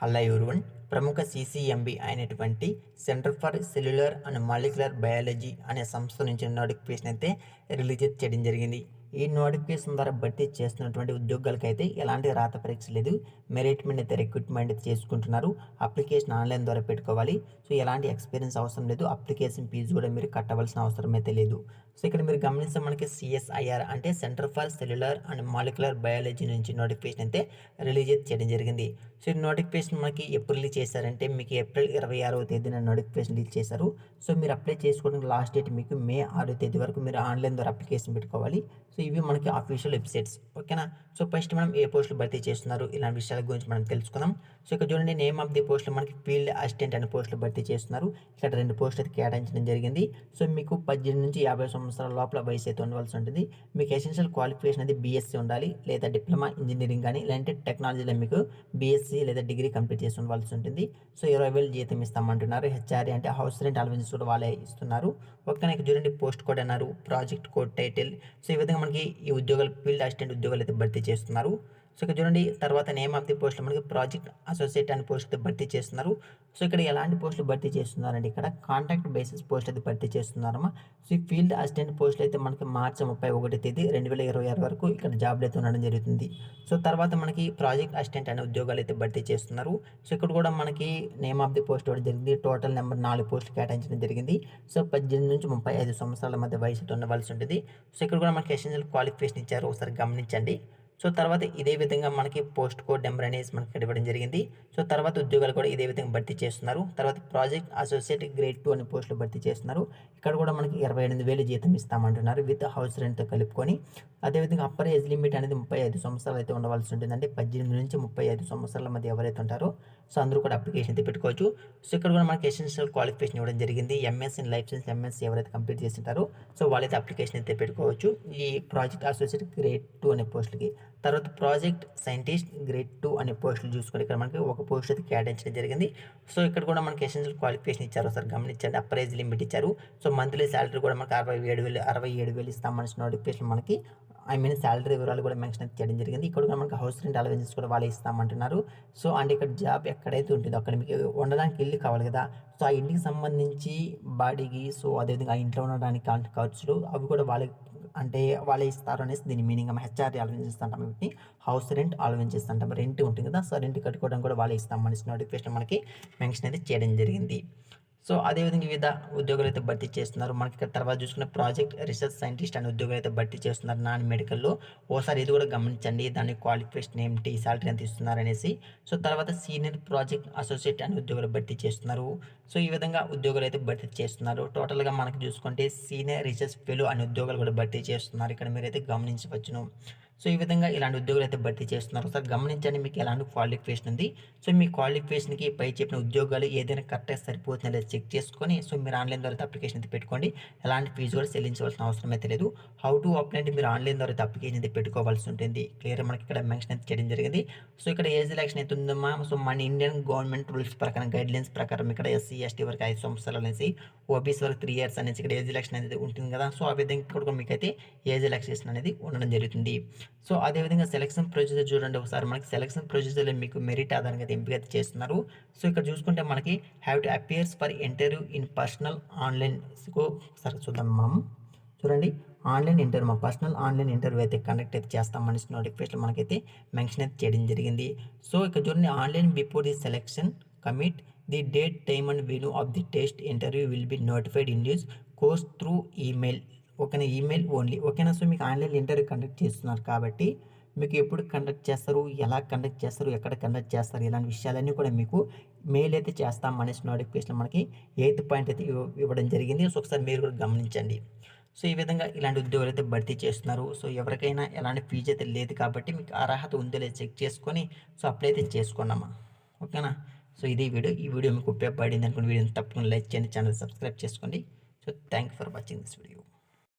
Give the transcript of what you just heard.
Hello everyone ప్రముఖ CCMB అయినటువంటి centre for cellular and molecular biology అనే సంస్థ నుంచి నోటిఫికేషన్ అయితే రిలీజ్ చేయడం జరిగింది. ఈ నోటిఫికేషన్ ద్వారా భర్తీ చేస్తున్నటువంటి ఉద్యోగాలకు అయితే ఎలాంటి రాత పరీక్ష లేదు. మెరిట్ మీద అయితే రిక్రూట్మెంట్ చేసుకుంటున్నారు. అప్లికేషన్ ఆన్లైన్ ద్వారా పెట్టుకోవాలి. సో ఎలాంటి ఎక్స్పీరియన్స్ అవసరం లేదు. అప్లికేషన్ ఫీజు కూడా మీరు కట్టవలసిన అవసరం అయితే లేదు. సో ఇక్కడ మీరు గమనిస్తే మనకి సిఎస్ఐఆర్ అంటే centre for cellular and molecular biology నుంచి నోటిఫికేషన్ అయితే రిలీజ్ చేయడం జరిగింది. సో ఈ నోటిఫికేషన్ మనకి ఎప్పుడు రిలీజ్ చేశారంటే మీకు ఏప్రిల్ ఇరవై ఆరవ తేదీన నోటిఫికేషన్ రిలీజ్ చేశారు. సో మీరు అప్లై చేసుకోవడానికి లాస్ట్ డేట్ మీకు మే ఆరో తేదీ వరకు మీరు ఆన్లైన్ ద్వారా అప్లికేషన్ పెట్టుకోవాలి. సో ఇవి మనకి అఫీషియల్ వెబ్సైట్స్ ఓకేనా సో ఫస్ట్ మనం ఏ పోస్టులు భర్తీ చేస్తున్నారు? ఇలాంటి విషయాల గురించి మనం తెలుసుకుందాం. సో ఇక్కడ చూడండి నేమ్ ఆఫ్ ది పోస్టులు మనకి ఫీల్డ్ అసిస్టెంట్ అనే పోస్టులు భర్తీ చేస్తున్నారు. ఇక్కడ రెండు పోస్టులు కేటాయించడం జరిగింది. సో మీకు పద్దెనిమిది నుంచి యాభై సంవత్సరాల లోపల వయసు అయితే ఉండవలసి ఉంటుంది. మీకు ఎసెన్షియల్ క్వాలిఫికేషన్ అనేది బీఎస్సీ ఉండాలి. లేదా డిప్లొమా ఇంజనీరింగ్ కానీ లేదంటే టెక్నాలజీలో మీకు బీఎస్సీ లేదా డిగ్రీ కంప్లీట్ చేసి ఉండవలసి ఉంటుంది. సో ఇరవై వేలు జీతం ఇస్తామంటున్నారు. హెచ్ఆర్ఏ అంటే హౌస్ రెంట్ అలవెన్స్ కూడా వాళ్ళే ఇస్తున్నారు. ఒక్కనే చూడండి పోస్ట్ కోడ్ అన్నారు. Project code title. సో ఈ విధంగా మనకి ఈ ఉద్యోగాలు ఫీల్డ్ అసిస్టెంట్ ఉద్యోగాలు అయితే భర్తీ చేస్తున్నారు. సో ఇక్కడ చూడండి తర్వాత నేమ్ ఆఫ్ ది పోస్ట్ మనకి ప్రాజెక్ట్ అసోసియేట్ అనే పోస్ట్ అయితే భర్తీ చేస్తున్నారు. సో ఇక్కడ ఎలాంటి పోస్టులు భర్తీ చేస్తున్నారండి ఇక్కడ కాంటాక్ట్ బేసిస్ పోస్ట్ అయితే భర్తీ చేస్తున్నారమ్మా. సో ఈ ఫీల్డ్ అసిస్టెంట్ పోస్టులు అయితే మనకి మార్చి ముప్పై ఒకటి తేదీ రెండు వేల ఇరవై ఆరు వరకు ఇక్కడ జాబ్లు అయితే ఉండడం జరుగుతుంది. సో తర్వాత మనకి ప్రాజెక్ట్ అసిస్టెంట్ అనే ఉద్యోగాలు అయితే భర్తీ చేస్తున్నారు. సో ఇక్కడ కూడా మనకి నేమ్ ఆఫ్ ది పోస్ట్ కూడా జరిగింది. టోటల్ నెంబర్ నాలుగు పోస్టులు కేటాయించడం జరిగింది. సో పద్దెనిమిది నుంచి ముప్పై ఐదు సంవత్సరాల మధ్య వయసు ఉండవలసి ఉంటుంది. సో ఇక్కడ కూడా మనకి ఎసెన్షియల్ క్వాలిఫికేషన్ ఇచ్చారు. ఒకసారి గమనించండి. సో తర్వాత ఇదే విధంగా మనకి పోస్ట్ కోడ్ నెంబర్ అనేది మనకి ఇవ్వడం జరిగింది. సో తర్వాత ఉద్యోగాలు కూడా ఇదే విధంగా భర్తీ చేస్తున్నారు. తర్వాత ప్రాజెక్ట్ అసోసియేట్ గ్రేడ్ టూ అనే పోస్టులు భర్తీ చేస్తున్నారు. ఇక్కడ కూడా మనకి ఇరవై ఎనిమిది వేలు జీతం ఇస్తామంటున్నారు విత్ హౌస్ రెంట్తో కలుపుకొని. అదేవిధంగా అప్పర్ ఏజ్ లిమిట్ అనేది ముప్పై ఐదు సంవత్సరాలు అయితే ఉండవలసి ఉంటుంది అంటే పద్దెనిమిది నుంచి ముప్పై ఐదు సంవత్సరాల మధ్య ఎవరైతే ఉంటారో సో అందరూ కూడా అప్లికేషన్ అయితే పెట్టుకోవచ్చు. సో ఇక్కడ కూడా మనకి ఎసెన్షియల్ క్వాలిఫికేషన్ ఇవ్వడం జరిగింది. MS in life science MS ఎవరైతే కంప్లీట్ చేసింటారో సో వాళ్ళైతే అప్లికేషన్ అయితే పెట్టుకోవచ్చు. ఈ ప్రాజెక్ట్ అసోసియేట్ గ్రేడ్ టూ అనే పోస్టులకి తర్వాత ప్రాజెక్ట్ సైంటిస్ట్ గ్రేడ్ టూ అనే పోస్టులు చూసుకొని ఇక్కడ మనకి ఒక పోస్ట్ అయితే కేటాయించడం జరిగింది. సో ఇక్కడ కూడా మనకి ఎసెన్షియల్ క్వాలిఫికేషన్ ఇచ్చారు సార్. గమనించండి అప్రైజ్ లిమిట్ ఇచ్చారు. సో మంత్లీ శాలరీ కూడా మనకి అరవై ఏడు వేలు అరవై ఏడు వేలు ఇస్తామని నోటిఫికేషన్ మనకి ఐ మీన్ శాలరీ వివరాలు కూడా మెన్షన్ చేయడం జరిగింది. ఇక్కడ కూడా మనకి హౌస్ రెంట్ అలవెన్సెస్ కూడా వాళ్ళు ఇస్తామంటున్నారు. సో అండ్ ఇక్కడ జాబ్ ఎక్కడైతే ఉంటుందో అక్కడ మీకు ఉండడానికి ఇల్లు కావాలి కదా. సో ఆ ఇంటికి సంబంధించి బాడీకి సో అదేవిధంగా ఆ ఇంట్లో ఉండడానికి కావాల్సిన ఖర్చులు అవి కూడా వాళ్ళకి అంటే వాళ్ళే ఇస్తారు అనేసి దీని మీనింగ్ హెచ్ఆర్టీ ఆలోచిస్తుంటాం వీటిని హౌస్ రెంట్ ఆలోచిస్తుంటాం రెంట్ ఉంటుంది కదా సో రెంట్ కట్టుకోవడం కూడా వాళ్ళే ఇస్తాం అనేసి నోటిఫికేషన్ మనకి మెన్షన్ అయితే చేయడం జరిగింది. సో అదేవిధంగా వివిధ ఉద్యోగాలు అయితే భర్తీ చేస్తున్నారు. మనకి ఇక్కడ తర్వాత చూసుకున్న ప్రాజెక్ట్ రీసెర్చ్ సైంటిస్ట్ అనే ఉద్యోగాలు అయితే భర్తీ చేస్తున్నారు. నాన్ మెడికల్లో ఓసారి ఇది కూడా గమనించండి. దాని క్వాలిఫికేషన్ ఏమిటి సాలరీ ఎంత ఇస్తున్నారు అనేసి. సో తర్వాత సీనియర్ ప్రాజెక్ట్ అసోసియేట్ అనే ఉద్యోగాలు భర్తీ చేస్తున్నారు. సో ఈ విధంగా ఉద్యోగాలు అయితే భర్తీ చేస్తున్నారు. టోటల్గా మనకి చూసుకుంటే సీనియర్ రీసెర్చ్ ఫెలో అనే ఉద్యోగాలు కూడా భర్తీ చేస్తున్నారు. ఇక్కడ మీరైతే గమనించవచ్చును. సో ఈ విధంగా ఇలాంటి ఉద్యోగాలు అయితే భర్తీ చేస్తున్నారు. సార్ గమనించండి మీకు ఎలాంటి క్వాలిఫికేషన్ ఉంది. సో మీ క్వాలిఫికేషన్కి పై చెప్పిన ఉద్యోగాలు ఏదైనా కరెక్ట్గా సరిపోతుందో లేదా చెక్ చేసుకొని సో మీరు ఆన్లైన్ ద్వారా అప్లికేషన్ అయితే పెట్టుకోండి. ఎలాంటి ఫీజు కూడా చెల్లించవలసిన అవసరం అయితే లేదు. హౌ టు అప్లై అంటే మీరు ఆన్లైన్ ద్వారా అప్లికేషన్ అయితే పెట్టుకోవాల్సి ఉంటుంది. క్లియర్ మనకి ఇక్కడ మెన్షన్ అయితే చేయడం జరిగింది. సో ఇక్కడ ఏజ్ ఎలక్షన్ అయితే ఉందమ్మా సో మన ఇండియన్ గవర్నమెంట్ రూల్స్ ప్రకారం గైడ్ లైన్స్ ప్రకారం ఇక్కడ ఎస్సీ ఎస్టీ వరకు ఐదు సంవత్సరాలు అనేసి ఓబీసీ వరకు త్రీ ఇయర్స్ అనేసి ఇక్కడ ఏజ్ ఎలక్షన్ అనేది ఉంటుంది కదా? సో ఆ విధంగా ఇక్కడ కూడా మీకు అయితే ఏజ్ ఎలక్షన్ అనేది ఉండడం జరుగుతుంది. సో అదేవిధంగా సెలక్షన్ ప్రొసీజర్ చూడండి ఒకసారి. మనకి సెలక్షన్ ప్రొసీజర్లో మీకు మెరిట్ ఆధారంగా ఎంపిక చేస్తున్నారు. సో ఇక్కడ చూసుకుంటే మనకి have to appears for interview in personal online ఒకసారి చూద్దాం మనం. చూడండి ఆన్లైన్ ఇంటర్వ్యూ మా పర్సనల్ ఆన్లైన్ ఇంటర్వ్యూ అయితే కండక్ట్ అయితే చేస్తాం మనిషి నోటిఫికేషన్ మనకైతే మెన్షన్ అయితే చేయడం జరిగింది. సో ఇక్కడ చూడండి online before the selection committee the date time and venue of the test interview will be notified in news course through email ఓకేనా ఈమెయిల్ ఓన్లీ. ఓకేనా సో మీకు ఆన్లైన్ ఇంటర్వ్యూ కండక్ట్ చేస్తున్నారు కాబట్టి మీకు ఎప్పుడు కండక్ట్ చేస్తారు ఎలా కండక్ట్ చేస్తారు ఎక్కడ కండక్ట్ చేస్తారు ఇలాంటి విషయాలన్నీ కూడా మీకు మెయిల్ అయితే చేస్తాం. అనేసి నోటిఫికేషన్ మనకి ఎయిత్ పాయింట్ అయితే ఇవ్వడం జరిగింది. సో ఒకసారి మీరు కూడా గమనించండి. సో ఈ విధంగా ఇలాంటి ఉద్యోగాలు అయితే భర్తీ చేస్తున్నారు. సో ఎవరికైనా ఎలాంటి ఫీజు అయితే లేదు కాబట్టి మీకు అర్హత ఉందో లేదు చెక్ చేసుకొని సో అప్లై అయితే చేసుకోండమ్మా ఓకేనా సో ఇది వీడియో. ఈ వీడియో మీకు ఉపయోగపడింది అనుకుని వీడియోని తప్పకుండా లైక్ చేయండి ఛానల్ సబ్స్క్రైబ్ చేసుకోండి. So thank for watching this video.